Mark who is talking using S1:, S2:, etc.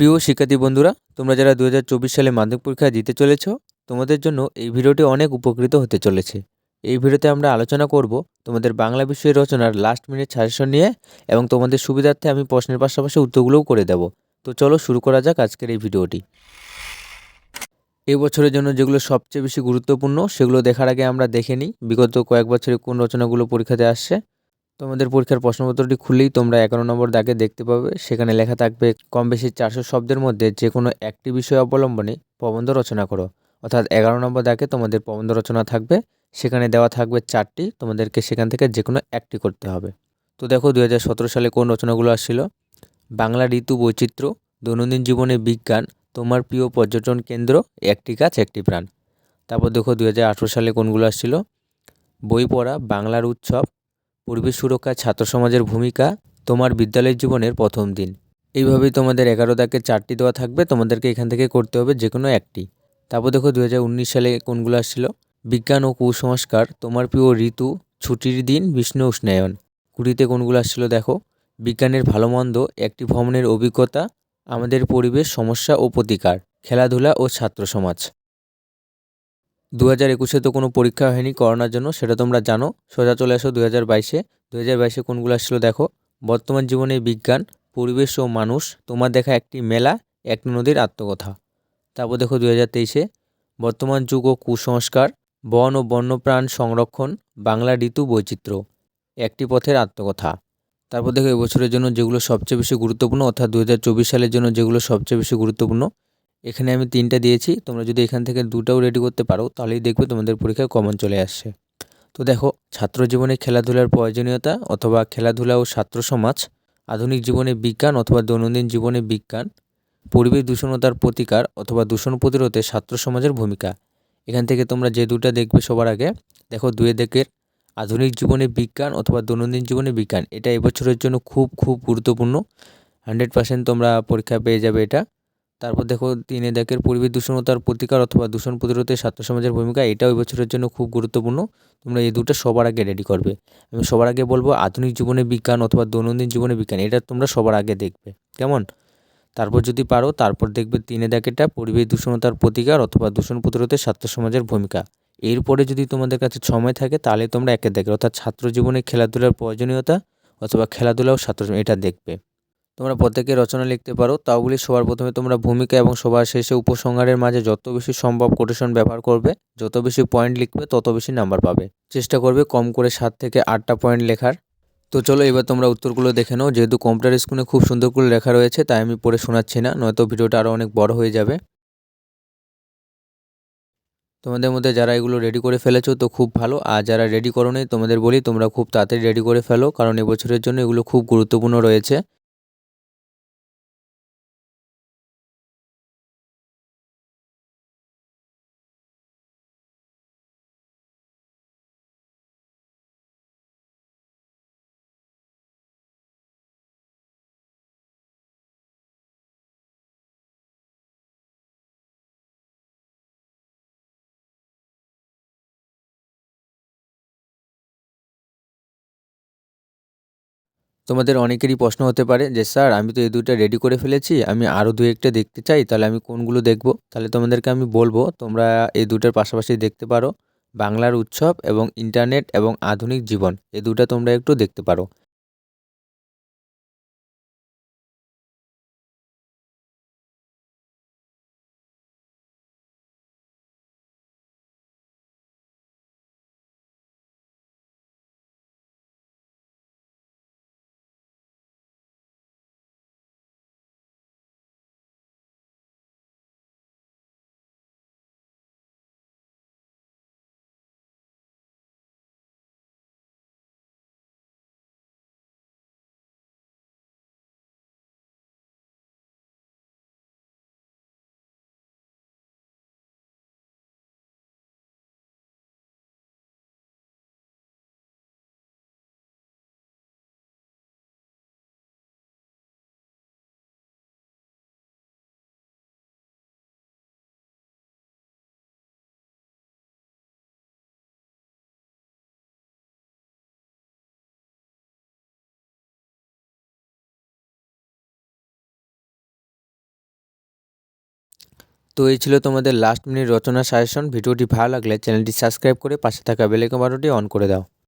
S1: প্রিয় শিক্ষার্থী বন্ধুরা, তোমরা যারা দু হাজার চব্বিশ সালে মাধ্যমিক পরীক্ষা দিতে চলেছ, তোমাদের জন্য এই ভিডিওটি অনেক উপকৃত হতে চলেছে। এই ভিডিওতে আমরা আলোচনা করব তোমাদের বাংলা বিষয়ের রচনার লাস্ট মিনিট সাজেশন নিয়ে এবং তোমাদের সুবিধার্থে আমি প্রশ্নের পাশাপাশি উত্তরগুলোও করে দেব। তো চলো শুরু করা যাক আজকের এই ভিডিওটি। এই বছরের জন্য যেগুলো সবচেয়ে বেশি গুরুত্বপূর্ণ, সেগুলো দেখার আগে আমরা দেখে নিই, বিগত কয়েক বছরে কোন রচনাগুলো পরীক্ষাতে আসছে। তোমাদের পরীক্ষার প্রশ্নপত্রটি খুললেই তোমরা এগারো নম্বর দাগে দেখতে পাবে। সেখানে লেখা থাকবে কম বেশি চারশো শব্দের মধ্যে যে কোনো একটি বিষয় অবলম্বনে প্রবন্ধ রচনা করো। অর্থাৎ এগারো নম্বর দাগে তোমাদের প্রবন্ধ রচনা থাকবে, সেখানে দেওয়া থাকবে চারটি, তোমাদেরকে সেখান থেকে যে কোনো একটি করতে হবে। তো দেখো দুই হাজার সতেরো সালে কোন রচনাগুলো আসছিল? বাংলা ঋতু বৈচিত্র্য, দৈনন্দিন জীবনে বিজ্ঞান, তোমার প্রিয় পর্যটন কেন্দ্র, একটি গাছ, একটি প্রাণ। তারপর দেখো দুই হাজার আঠেরো সালে কোনগুলো আসছিল? বই পড়া, বাংলার উৎসব পরিবেশ সুরক্ষা ছাত্র সমাজের ভূমিকা, তোমার বিদ্যালয় জীবনের প্রথম দিন। এইভাবেই তোমাদের এগারো দাগে চারটি দেওয়া থাকবে। তোমাদেরকে এখান থেকে করতে হবে যে কোনো একটি। তারপর দেখো দু হাজার উনিশ সালে কোনগুলো আসছিল? বিজ্ঞান ও কুসংস্কার, তোমার প্রিয় ঋতু, ছুটির দিন, বিষ্ণু উষ্ণায়ন কুড়িতে কোনগুলো আসছিল দেখো? বিজ্ঞানের ভালো মন্দ, একটি ভ্রমণের অভিজ্ঞতা, আমাদের পরিবেশ, সমস্যা ও প্রতিকার, খেলাধুলা ও ছাত্র সমাজ। দু হাজার একুশে তো কোনো পরীক্ষা হয়নি করোনার জন্য, সেটা তোমরা জানো। সোজা চলে আসো দু হাজার বাইশে। দু হাজার বাইশে কোনগুলো আসছিল দেখো। বর্তমান জীবনে বিজ্ঞান, পরিবেশ ও মানুষ, তোমার দেখা একটি মেলা, এক নদীর আত্মকথা। তারপর দেখো দু হাজার তেইশে। বর্তমান যুগ ও কুসংস্কার, বন ও বন্যপ্রাণ সংরক্ষণ বাংলা ঋতু বৈচিত্র্য, একটি পথের আত্মকথা। তারপর দেখো এবছরের জন্য যেগুলো সবচেয়ে বেশি গুরুত্বপূর্ণ, অর্থাৎ দু হাজার চব্বিশ সালের জন্য যেগুলো সবচেয়ে বেশি গুরুত্বপূর্ণ এখানে আমি তিনটা দিয়েছি। তোমরা যদি এখান থেকে দুটাও রেডি করতে পারো, তাহলেই দেখবে তোমাদের পরীক্ষায় কমন চলে আসছে। তো দেখো, ছাত্র জীবনে খেলাধুলার প্রয়োজনীয়তা অথবা খেলাধুলা ও ছাত্র সমাজ, আধুনিক জীবনে বিজ্ঞান অথবা দৈনন্দিন জীবনে বিজ্ঞান, পরিবেশ দূষণতার প্রতিকার অথবা দূষণ প্রতিরোধে ছাত্র সমাজের ভূমিকা। এখান থেকে তোমরা যে দুটা দেখবে সবার আগে, দেখো দুয়ে দেখের আধুনিক জীবনে বিজ্ঞান অথবা দৈনন্দিন জীবনে বিজ্ঞান, এটা এবছরের জন্য খুব খুব গুরুত্বপূর্ণ। হান্ড্রেড পার্সেন্ট তোমরা পরীক্ষা পেয়ে যাবে এটা। তারপর দেখো তিনে দেখের পরিবেশ দূষণতার প্রতিকার অথবা দূষণ প্রতিরোধে ছাত্র সমাজের ভূমিকা, এটাও বছরের জন্য খুব গুরুত্বপূর্ণ। তোমরা এই দুটো সবার আগে রেডি করবে। আমি সবার আগে বলব আধুনিক জীবনে বিজ্ঞান অথবা দৈনন্দিন জীবনে বিজ্ঞান, এটা তোমরা সবার আগে দেখবে। কেমন? তারপর যদি পারো, তারপর দেখবে তিনে দেখেটা পরিবেশ দূষণতার প্রতিকার অথবা দূষণ প্রতিরোধে ছাত্র সমাজের ভূমিকা। এরপরে যদি তোমাদের কাছে সময় থাকে, তাহলে তোমরা একে দেখবে। অর্থাৎ ছাত্র জীবনে খেলাধুলার প্রয়োজনীয়তা অথবা খেলাধুলা ও ছাত্র এটা দেখবে। তোমরা প্রত্যেকে রচনা লিখতে পারো। তাও বলি সবার প্রথমে তোমরা ভূমিকা এবং সবার শেষে উপসংহারের মাঝে যত বেশি সম্ভব কোটেশন ব্যবহার করবে, যত বেশি পয়েন্ট লিখবে, তত বেশি নাম্বার পাবে। চেষ্টা করবে কম করে সাত থেকে আটটা পয়েন্ট লেখার। তো চলো এবার তোমরা উত্তরগুলো দেখে নাও। যেহেতু কম্পিউটার স্ক্রিনে খুব সুন্দর করে লেখা রয়েছে, তাই আমি পড়ে শোনাচ্ছি না, নয়তো ভিডিওটা আরও অনেক বড় হয়ে যাবে। তোমাদের মধ্যে যারা এগুলো রেডি করে ফেলেছো, তো খুব ভালো। আর যারা রেডি করো নেই তোমাদের বলি তোমরা খুব তাড়াতাড়ি রেডি করে ফেলো, কারণ এবছরের জন্য এগুলো খুব গুরুত্বপূর্ণ রয়েছে। তোমাদের অনেকেরই প্রশ্ন হতে পারে যে, স্যার, আমি তো এই দুইটা রেডি করে ফেলেছি, আমি আরও দু একটা দেখতে চাই, তাহলে আমি কোনগুলো দেখব? তাহলে তোমাদেরকে আমি বলব, তোমরা এই দুটার পাশাপাশি দেখতে পারো বাংলার উৎসব এবং ইন্টারনেট এবং আধুনিক জীবন, এই দুটা তোমরা একটু দেখতে পারো। তো এই ছিল তোমাদের লাস্ট মিনিট রচনা সাজেশন ভিডিওটি ভালো লাগলে চ্যানেলটি সাবস্ক্রাইব করে পাশে থাকা বেল আইকন বাটনটি অন করে দাও।